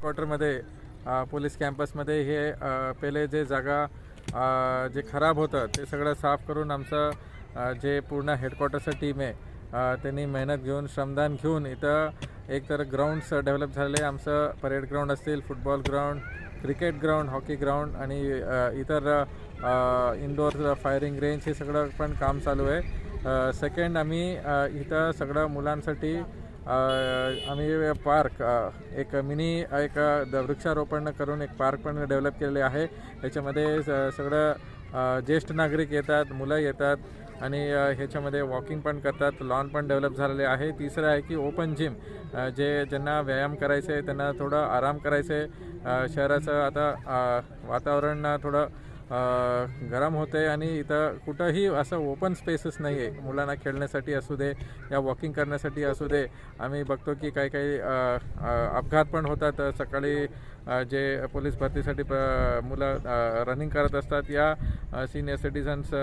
क्वार्टरमध्ये police कॅम्पसमध्ये हे पहिले जे जागा जे खराब होतं ते सगळं साफ करून आमचं जे पूर्ण हेडक्वार्टरचं टीम आहे त्यांनी मेहनत घेऊन श्रमदान घेऊन इथं एक तर ग्राउंड्स डेव्हलप झाले आमचं परेड ग्राउंड असतील football ground cricket ground hockey ground आणि इतर इनडोअर फायरिंग रेंज हे सगळं पण काम चालू आहे. सेकंड आम्ही इथं सगळं मुलांसाठी आम्ही पार्क एक मिनी एक द- वृक्षारोपण करून एक पार्क पण डेव्हलप केलेले आहे. याच्यामध्ये स- सगळं ज्येष्ठ नागरिक येतात मुलं येतात आणि ह्याच्यामध्ये वॉकिंग पण करतात लॉन पण डेव्हलप झालेले आहे. तिसरं आहे की ओपन जिम जे ज्यांना व्यायाम करायचे आहे त्यांना थोडं आराम करायचं आहे शहराचं आता वातावरण थोडं गरम होते आणि इथं कुठंही असं ओपन स्पेसेस नाही आहे मुलांना खेळण्यासाठी असू दे या वॉकिंग करण्यासाठी असू दे. आम्ही बघतो की काही काही अपघात पण होतात. सकाळी जे पोलीस भरतीसाठी प- मुलं रनिंग करत असतात. या सिनियर सिटीजन्स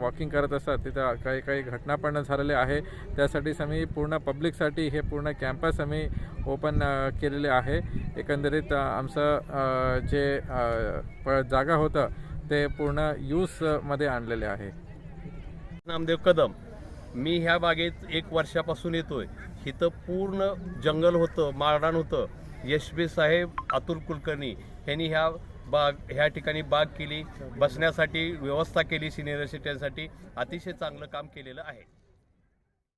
वॉकिंग करत असतात. तिथं काही काही घटना पण झालेल्या आहे. त्यासाठीच आम्ही पूर्ण पब्लिकसाठी हे पूर्ण कॅम्पस आम्ही ओपन केलेले आहे. एकंदरीत आमचं जे प- जागा होतं ते पूर्ण यूजमध्ये आणलेले आहे. नामदेव कदम मी ह्या बागेत एक वर्षापासून येतोय. इथं पूर्ण जंगल होतं माळरान होतं. यशबी साहेब अतुल कुलकर्णी यांनी ह्या बाग ह्या ठिकाणी बाग केली बसण्यासाठी व्यवस्था केली सिनियर सिटीजनसाठी. अतिशय चांगलं काम केलेलं आहे.